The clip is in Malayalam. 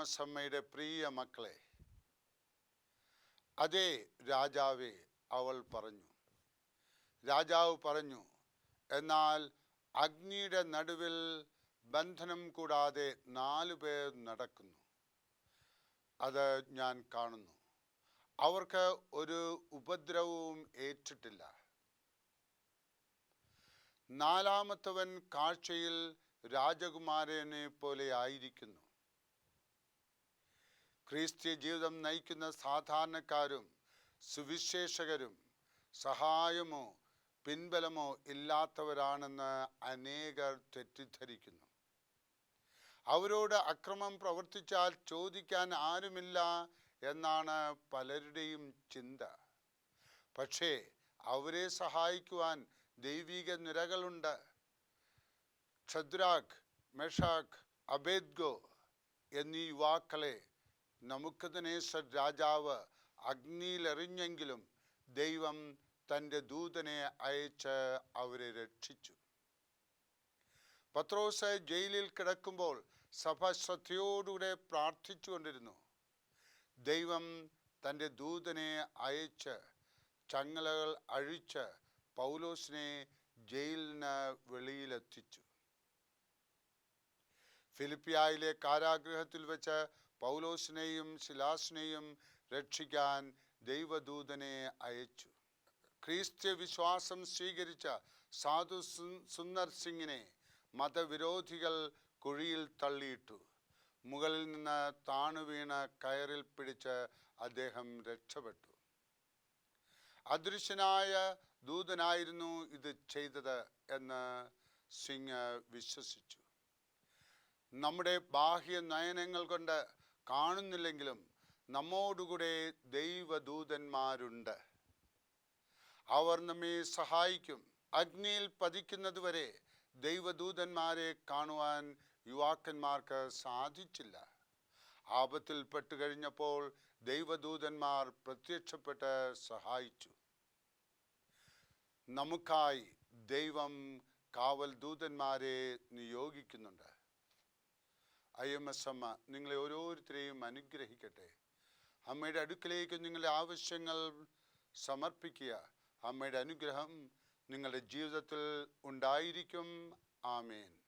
എസ് അമ്മയുടെ പ്രിയ മക്കളെ അതേ രാജാവേ അവൾ പറഞ്ഞു. രാജാവ് പറഞ്ഞു എന്നാൽ അഗ്നിയുടെ നടുവിൽ ബന്ധനം കൂടാതെ നാലു പേർ നടക്കുന്നു. അത് ഞാൻ കാണുന്നു. അവർക്ക് ഒരു ഉപദ്രവവും ഏറ്റിട്ടില്ല. നാലാമത്തവൻ കാഴ്ചയിൽ രാജകുമാരനെ പോലെ ആയിരിക്കുന്നു. ക്രിസ്ത്യ ജീവിതം നയിക്കുന്ന സാധാരണക്കാരും സുവിശേഷകരും സഹായമോ പിൻബലമോ ഇല്ലാത്തവരാണെന്ന് അനേകർ തെറ്റിദ്ധരിക്കുന്നു. അവരോട് അക്രമം പ്രവർത്തിച്ചാൽ ചോദിക്കാൻ ആരുമില്ല എന്നാണ് പലരുടെയും ചിന്ത. പക്ഷേ അവരെ സഹായിക്കുവാൻ ദൈവിക നിരകളുണ്ട്. ക്ഷദ്രാഖ് മെഷാഖ് അബേദ്ഗോ എന്നീ യുവാക്കളെ നമുക്കതിനേശ്വർ രാജാവ് അഗ്നിയിലെറിഞ്ഞെങ്കിലും ദൈവം തന്റെ ദൂതനെ അയച്ച് അവരെ രക്ഷിച്ചു. പത്രോസ് ജയിലിൽ കിടക്കുമ്പോൾ സഭ ശ്രദ്ധയോടുകൂടെ പ്രാർത്ഥിച്ചുകൊണ്ടിരുന്നു. ദൈവം തന്റെ ദൂതനെ അയച്ച് ചങ്ങലകൾ അഴിച്ച് പൗലോസിനെ ജയിലിന് വെളിയിലെത്തിച്ചു. ഫിലിപ്പിയായിലെ കാരാഗ്രഹത്തിൽ വെച്ച് പൗലോസിനെയും ശിലാസിനെയും രക്ഷിക്കാൻ ദൈവദൂതനെ അയച്ചു. ക്രിസ്ത്യ വിശ്വാസം സ്വീകരിച്ച സാധു സുന്ദർ സിംഗിനെ മതവിരോധികൾ കുഴിയിൽ തള്ളിയിട്ടു. മുകളിൽ നിന്ന് താണുവീണ കയറിൽ പിടിച്ച് അദ്ദേഹം രക്ഷപ്പെട്ടു. അദൃശ്യനായ ദൂതനായിരുന്നു ഇത് ചെയ്തത് എന്ന് സിംഗ് വിശ്വസിച്ചു. നമ്മുടെ ബാഹ്യ നയനങ്ങൾ കൊണ്ട് കാണുന്നില്ലെങ്കിലും നമ്മോടുകൂടെ ദൈവദൂതന്മാരുണ്ട്. അവർ നമ്മെ സഹായിക്കും. അഗ്നിയിൽ പതിക്കുന്നതുവരെ ദൈവദൂതന്മാരെ കാണുവാൻ യുവാക്കന്മാർക്ക് സാധിച്ചില്ല. ആപത്തിൽ പെട്ടുകഴിഞ്ഞപ്പോൾ ദൈവദൂതന്മാർ പ്രത്യക്ഷപ്പെട്ട് സഹായിച്ചു. നമുക്കായി ദൈവം കാവൽ ദൂതന്മാരെ നിയോഗിക്കുന്നുണ്ട്. ഐ എം എസ് അമ്മ നിങ്ങളെ ഓരോരുത്തരെയും അനുഗ്രഹിക്കട്ടെ. അമ്മയുടെ അടുക്കലേക്ക് നിങ്ങളുടെ ആവശ്യങ്ങൾ സമർപ്പിക്കുക. അമ്മയുടെ അനുഗ്രഹം നിങ്ങളുടെ ജീവിതത്തിൽ ഉണ്ടായിരിക്കും. ആമേൻ.